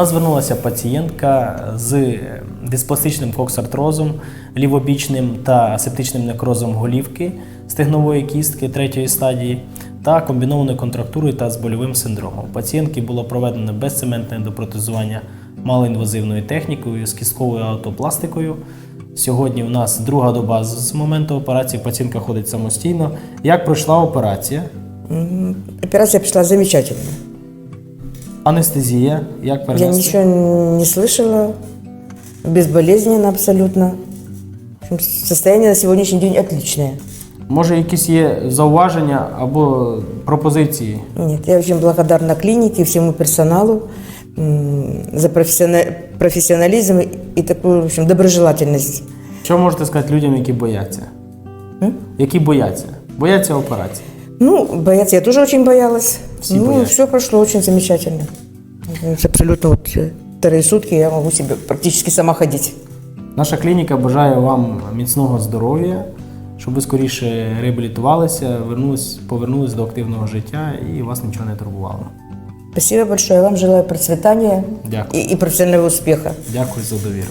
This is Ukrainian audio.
нас звернулася пацієнтка з диспластичним коксартрозом, лівобічним та асептичним некрозом голівки стегнової кістки третьої стадії та комбінованою контрактурою та з больовим синдромом. У Пацієнтки було проведено безцементне допротезування малоінвазивною технікою з кістковою аутопластикою. Сьогодні в нас друга доба з моменту операції. Пацієнтка ходить самостійно. Як пройшла операція? М, Операция прошла замечательно. Анестезія, як Я перенести? ничего не слышала, безболезненно абсолютно. Состояние на сегодняшний день отличное. Може, якісь є зауваження або пропозиції? Нет, я очень благодарна клинике, всему персоналу за профессионализм и- и в общем, доброжелательность. Що можете сказати людям, які бояться? М? Які бояться? Бояться операції. Ну, бояться я тоже очень боялась. Все ну, боятся. все прошло очень замечательно. Абсолютно вот э, вторые сутки я могу себе практически сама ходить. Наша клініка бажає вам міцного здоров'я, щоб ви скоріше реабілітувалися, вернулись, повернулись до активного життя і вас нічого не турбувало. Спасибо большое. Я вам желаю процветания Дякую. и, и профессионального успеха. Дякую за довіру.